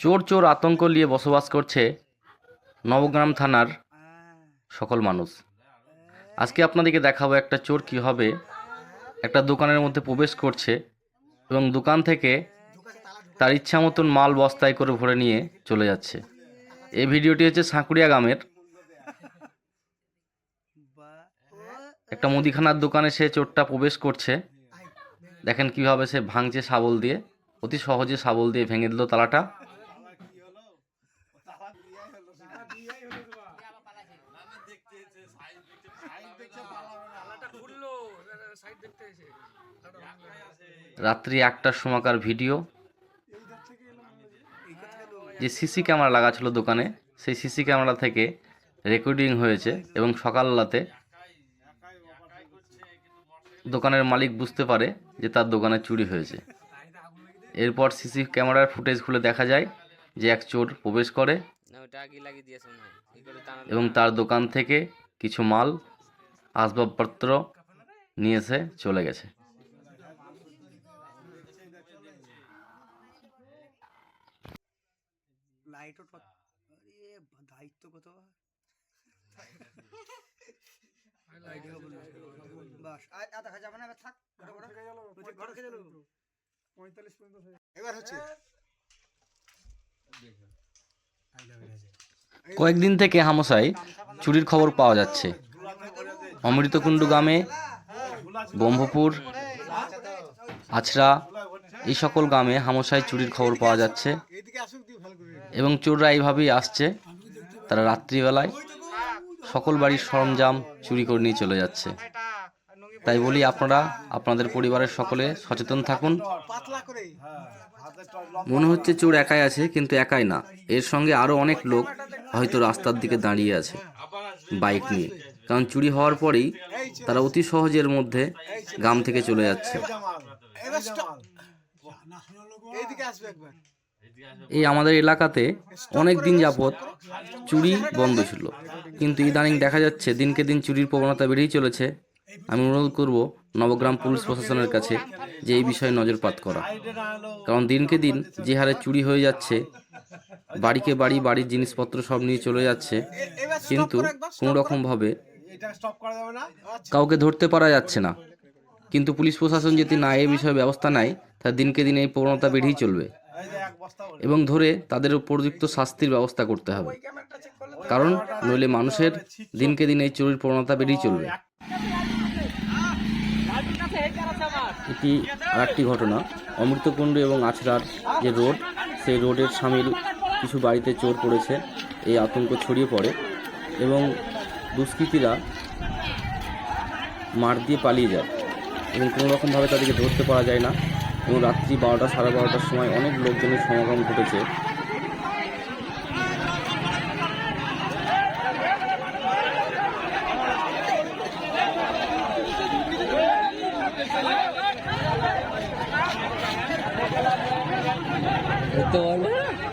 চোর চোর আতঙ্ক নিয়ে বসবাস করছে নবগ্রাম থানার সকল মানুষ। আজকে আপনাদেরকে দেখাবো একটা চোর কীভাবে একটা দোকানের মধ্যে প্রবেশ করছে এবং দোকান থেকে তার ইচ্ছা মতন মাল বস্তায় করে ভরে নিয়ে চলে যাচ্ছে। এই ভিডিওটি হচ্ছে সাঁকুড়িয়া গ্রামের। একটা মুদিখানার দোকানে সে চোরটা প্রবেশ করছে। দেখেন কীভাবে সে ভাঙছে শাবল দিয়ে। অতি সহজে শাবল দিয়ে ভেঙে দিল তালাটা। রাত্রি একটার সময়কার ভিডিও। যে সিসি ক্যামেরা লাগা ছিল দোকানে, সেই সিসি ক্যামেরা থেকে রেকর্ডিং হয়েছে এবং সকালবেলাতে দোকানের মালিক বুঝতে পারে যে তার দোকানে চুরি হয়েছে। এরপর সিসি ক্যামেরার ফুটেজ খুলে দেখা যায় যে এক চোর প্রবেশ করে এবং তার দোকান থেকে কিছু মাল আসবাবপত্র নিয়ে এসে চলে গেছে। দায়িত্ব কত? এবার হচ্ছে। কয়েকদিন থেকে হামসায় চুরির খবর পাওয়া যাচ্ছে। অমৃতকুণ্ড গ্রামে, ব্রহ্মপুর, আছড়া, এই সকল গ্রামে হামসায় চুরির খবর পাওয়া যাচ্ছে এবং চোররা এইভাবেই আসছে। তারা রাত্রিবেলায় সকল বাড়ির সরঞ্জাম চুরি করে নিয়ে চলে যাচ্ছে। তাই বলি আপনারা, আপনাদের পরিবারের সকলে সচেতন থাকুন। মনে হচ্ছে চোর একাই আছে, কিন্তু একাই না। এর সঙ্গে আরও অনেক লোক হয়তো রাস্তার দিকে দাঁড়িয়ে আছে বাইক নিয়ে। কারণ চুরি হওয়ার পরেই তারা অতি সহজের মধ্যে গ্রাম থেকে চলে যাচ্ছে। এই আমাদের এলাকাতে অনেক দিন যাবৎ চুরি বন্ধ ছিল। কিন্তু ইদানিং দেখা যাচ্ছে দিনকে দিন চুরির প্রবণতা বেড়েই চলেছে। আমি অনুরোধ করব নবগ্রাম পুলিশ প্রশাসনের কাছে যে এই বিষয়ে নজরপাত করা। কারণ দিনকে দিন যে হারে চুরি হয়ে যাচ্ছে, বাড়িকে বাড়ি, বাড়ির জিনিসপত্র সব নিয়ে চলে যাচ্ছে, কিন্তু কোনো রকমভাবে কাউকে ধরতে পারা যাচ্ছে না। কিন্তু পুলিশ প্রশাসন যদি না এই বিষয়ে ব্যবস্থা নেয় তা দিনকে দিন এই প্রবণতা বেড়েই চলবে। এবং ধরে তাদের উপযুক্ত শাস্তির ব্যবস্থা করতে হবে। কারণ নইলে মানুষের দিনকে দিন এই চুরির প্রবণতা বেড়েই চলবে। এটি আর একটি ঘটনা। অমৃতকুণ্ড এবং আছড়ার যে রোড, সেই রোডের সামিল কিছু বাড়িতে চোর পড়েছে। এই আতঙ্ক ছড়িয়ে পড়ে এবং দুষ্কৃতীরা মার দিয়ে পালিয়ে যায় এবং কোনো রকমভাবে তাদেরকে ধরতে পারা যায় না। এবং রাত্রি বারোটা, সাড়ে বারোটার সময় অনেক লোকজনের সমাগম ঘটেছে। Ito, wala.